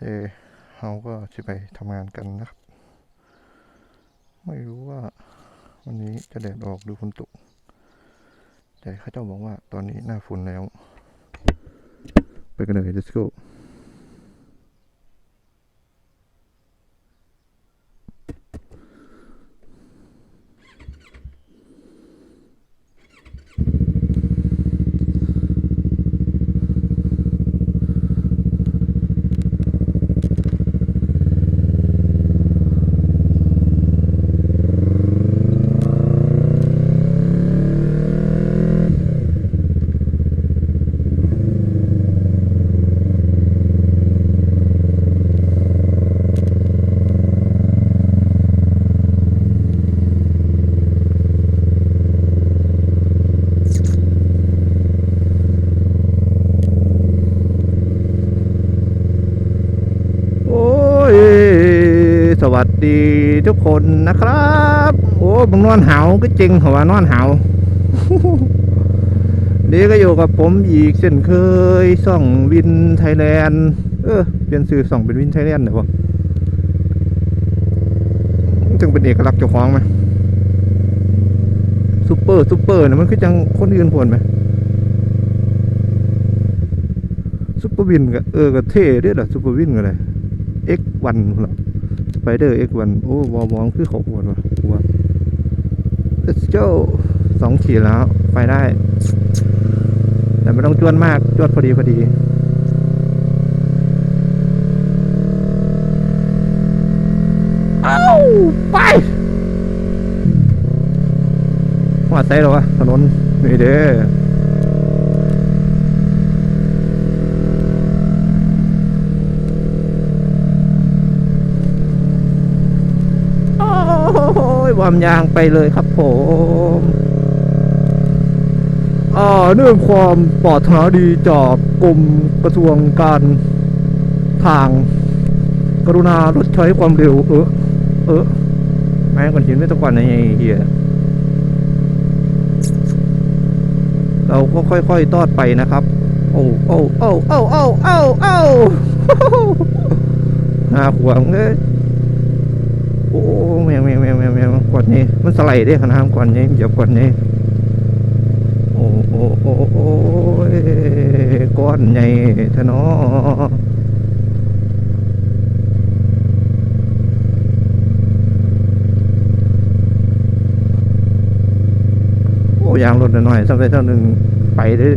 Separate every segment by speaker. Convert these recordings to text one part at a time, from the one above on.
Speaker 1: เอเราก็จะไปทำงานกันนะครับ ไม่รู้ว่าวันนี้จะแดดออกหรือฝนตก แต่ข้าเจ้าบอกว่าตอนนี้หน้าฝนแล้ว ไปกันเลย let's go โอ้ย ส วัสดีทุกคนนะครับ โอ้บังนอนหาวก็จริงเหรอว่านอนหาวนี่ก็อยู่กับผมอีกเช่นเคยส่องวินไทยแลนด์เออเปลี่ยนสื่อส่องเป็นวินไทยแลนด์เหรอวะจึงเป็นเอกลักษณ์เจ้าของไหมซูเปอร์ซูเปอร์นี่ยมันคือจังคนอื่นพวนไหมซูเปอร์วินก็เออก็เท่เด้วยล่ะซูเปอร์วินก็เลย X1 พุ่นล่ะส ไปเดอร์ X1 โอ้วอมองคือเขาปวดว่ะหัว let's go สองขีดแล้ว ไปได้ แต่ไม่ต้องจวนมากจวดพอดีพอดีเอ้าไปหัวใจหรอวะถนนนี่เด้อ โอ้ ยวอมยางไปเลยครับผมอ่าเนื่องความปลอดภัยดีจากกรมกระทรวงการทาง กรุณาลดใช้ความเร็ว เออเออแม่งก่อนหินไม่ต้องก่อนนะไอ้เหี้ยเราก็ค่อยๆตอดไปนะครับ โอ้โอ้โอ้โอ้โอ้โอ้โอ้หาขวางเลย โอ้แมวแมวแมวแมวแมว กวาดนี่มันสไลด์ได้ขนาดกวาดนี่อย่ากวาดนี่โอ้โอ้โอ้โอ้ก้อนใหญ่เถอะนาะโอ้ยางรถหน่อยสักเท่าหนึ่งไปเลย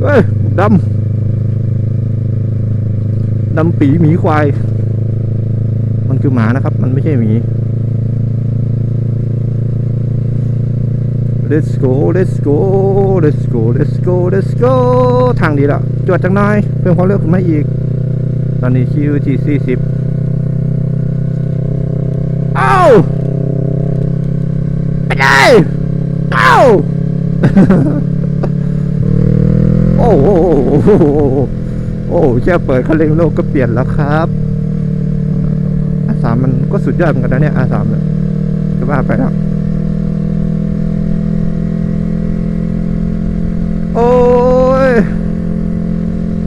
Speaker 1: เฮ้ยดำดำปีหมีควาย มันคือหมานะครับ มันไม่ใช่หมี let's go let's go let's go let's go let's go ทางดีแล้วจวดจังน้อยเพิ่มความเร็วขึ้นมาอีก ตอนนี้คิวที่สี่สิบเอ้าไปเลยเอ้าโอ้โหโอ้แค่เปิดคันเร่งโลกก็เปลี่ยนแล้วครับ สามมันก็สุดยอดเหมือนกันนะเนี่ยอาสามเนี่ยจะว่าไปแล้วโอ้ย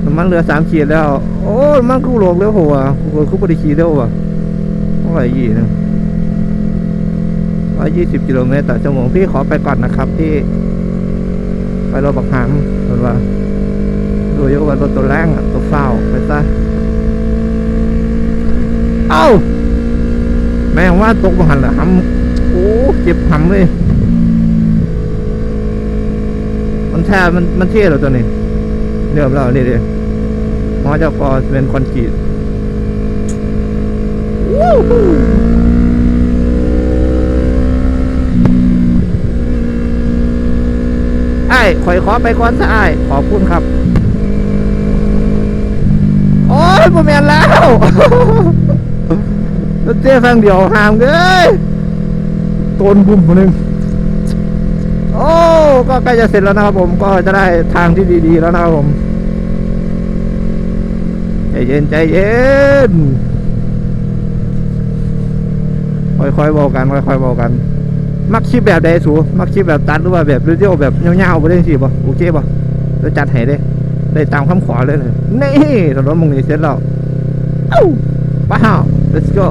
Speaker 1: น้ำมันเหลือสามขีดแล้ว โอ้ยมันกูโลกแล้วหัวกูกูปฏิขีดแล้วว่ะเท่าไหร่ยี่นะร้อยยี่สิบกิโลเมตรต่อชั่วโมงพี่ขอไปก่อนนะครับพี่ไปรถบักหางเห็นว่าดูยกว่ารถตัวแรงอะตัวเฝ้าไปซะเอ้า แม่งว่าตกมาหันละหำโอ้เจ็บหำเลย มันแท้มันมันเท่เหรอตัวนี้เรียบแล้วนี่ดิมอเจ้ากอเป็นคอนกรีตวู้ฮู้ไอ้ข่อยขอไปก่อนซะไอ้ายขอบคุณครับ โอ้ยผมเห็นแล้ว รถเจ๊ฟังเดียวห่างเลยโตนบุ่มคนหนึ่งโอ้ก็ใกล้จะเสร็จแล้วนะครับผมก็จะได้ทางที่ดีๆแล้วนะครับผมใจเย็นใจเย็นค่อยๆบอกกันค่อยๆบอกกัน มักคลิปแบบใดสูมักคลิปแบบตัดหรือว่าแบบเรียวแบบเงาๆไปเล่นสิบ่โอเคบ่แล้วจัดให้เด้ได้ตามคำขอเลยเลยนี่ถนนมึงนี้เสร็จแล้วเอ้าป้าว let's go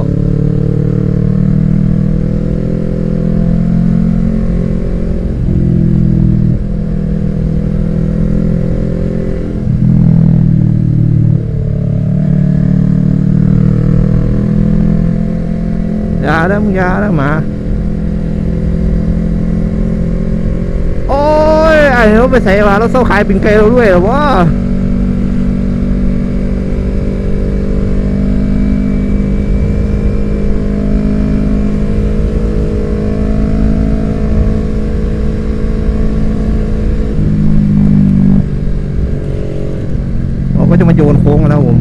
Speaker 1: อย่า แล้วมึงยาแล้วหมาโอ้ยไอ้เราไปใส่มาเราเศร้าขายปิ่งไก่เราด้วยเหรอวะเราก็จะมาโยนโค้งกันแล้วผม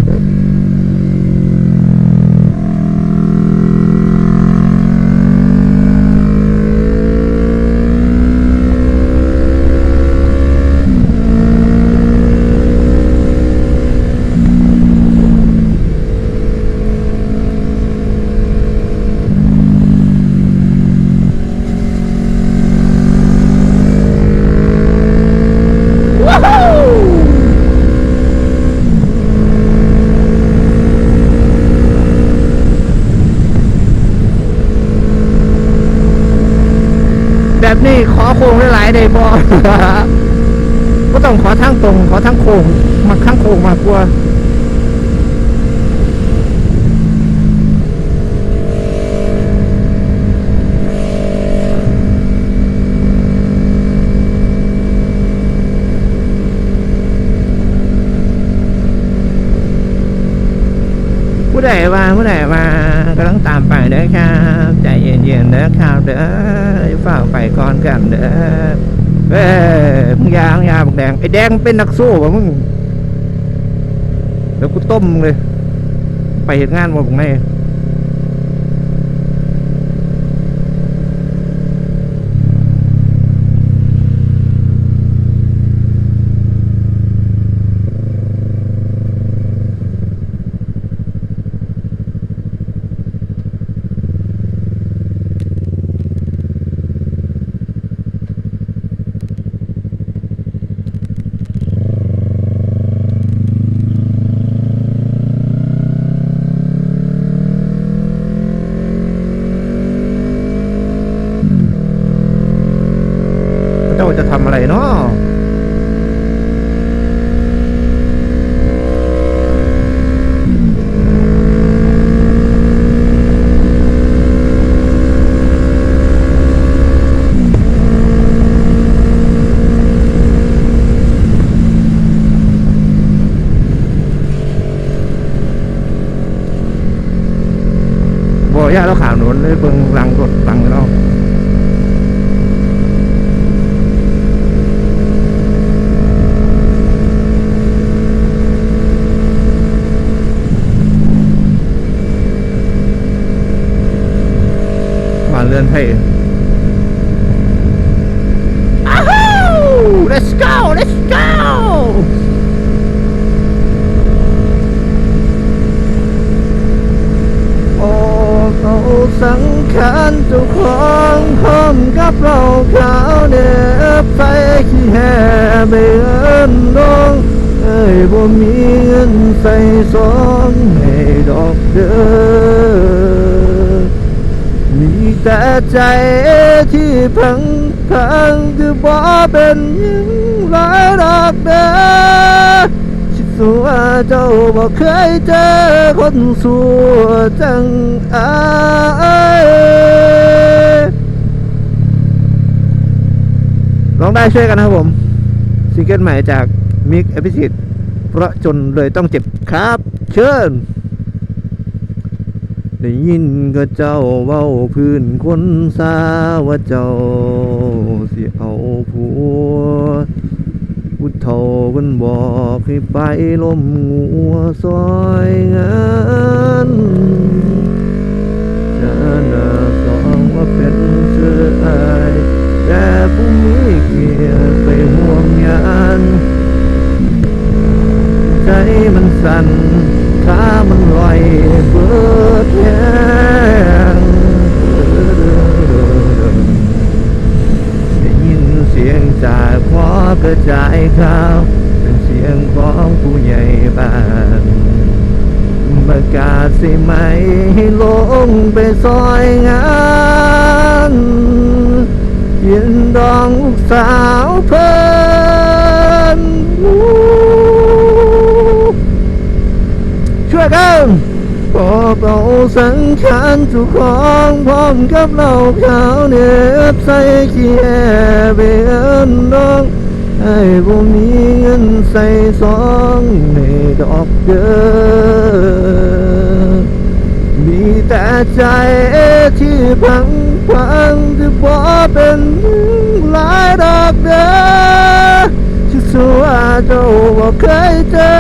Speaker 1: แบบนี้ขอโค้งหลายๆได้บ่ก็ต้องขอทางตรง ขอทางโค้งมาข้างโค้งมากกว่าผู้ใดมาผู้ใดมากำลังตามไปเด้อครับ ใจเย็นๆเด้อครับเด้ออย่าเฝ้าไปก่อนกันเด้อเอ้มึงยามึงยาบักแดงไอ้แดงเป็นนักสู้วะมึงแล้วกูต้มเลย ไปเหตุงานมาผมไงเจ้าจะทำอะไรเนาะบ่ย่าเราขาวหนุนเลยเบิ่งหลังรถหลัง เรามาเรือนไทยอ้าว let's go let's go โอ้เขาสังขารเจ้าของพร้อมกับเราขาวเดือบไฟขี้แห่เบือนดงเอ้ยบ่มีเงินใส่ซองให้ดอกเด้อ แต่ใจที่พังพังคือบ่เป็นยังหลายดอกเด้อคิดสัวเจ้าบ่เคยเจอคนสัวจังอายร้องได้ช่วยกันนะครับผมซิงเกิลใหม่จากมิกเอพิสิตเพราะจนเลยต้องเจ็บครับ เชิญ ได้ยินก็เจ้าเว้าพื้นคนสาว่าเจ้าสิเอาผัวพุทธเพิ่นบอกให้ไปล้มงัวซอยงานจะนาสองว่าเป็นเสื้ออายแต่ผู้มีเกียรติไปห่วงยานใจมันสั่นขามันลอยเบิดแยงได้ยินเสียงจากพอกระจาย ข่าวเป็นเสียงของผู้ใหญ่บ้านประกาศสิไหมให้ลงไปซอยงานยืนดองลูกสาวเพิ่นช่วยกันพอเอาสังขารจุของพร้อมกับเหล้าขาวเนื้อใส่ขี้แอเบียนน้อง ไอ้บ่มีเงินใส่ซองในดอกเด้อมีแต่ใจที่พังพังที่บ่เป็นหลายดอกเด้อที่สัวเจ้าบ่เคยเจอ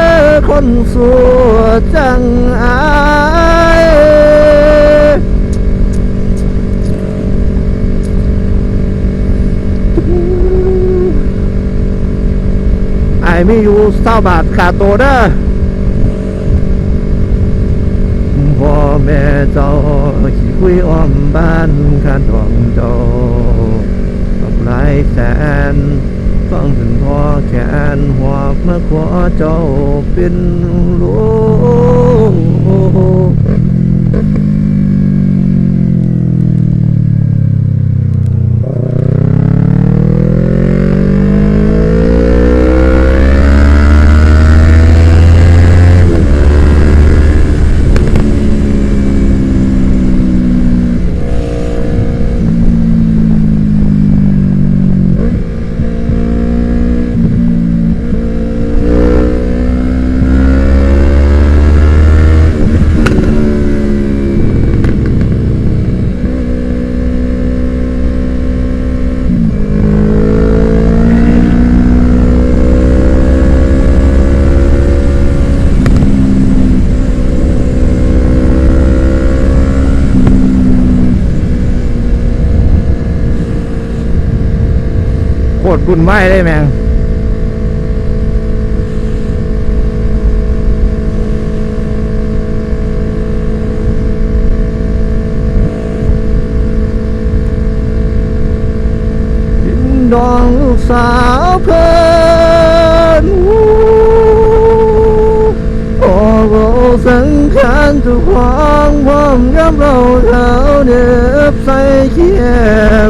Speaker 1: คนสัวจังอาย ไม่อยู่เศร้าบาทขาโตเด้อพ่อแม่เจ้าขี่คุยอ้อมบ้านคานทองเจ้ากับหลายแสนฟังถึงพ่อแขนหอบมาขอเจ้าเป็นลูก ตรบุญไหวได้แมงดินดองลูกสาวเพิ่นโอ้โหสังขารทุกของพร้อมกับเราเท้าเดือบใส่เขี้ย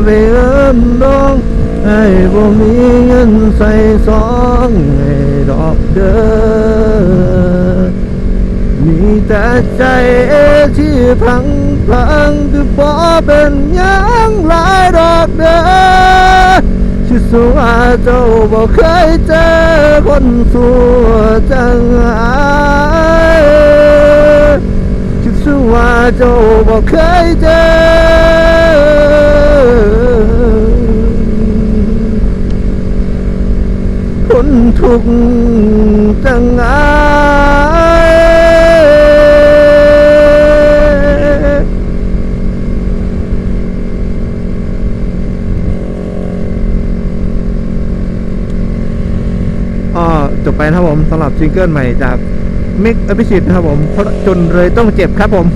Speaker 1: ไปเอิ้นดอง ให้บ่มีเงินใส่ซองให้ดอกเด้อมีแต่ใจที่พังพังคือบ่เป็นยังหลายดอกเด้อที่สัวเจ้าบ่เคยเจอคนสัวจังอายที่สัวเจ้าบ่เคยเจอ คน ทุกข์จังอายอ่าจบไปนะครับผมสำหรับซิงเกิลใหม่จากมิกอภิชิตนะครับผมเพราะจนเลยต้องเจ็บครับผม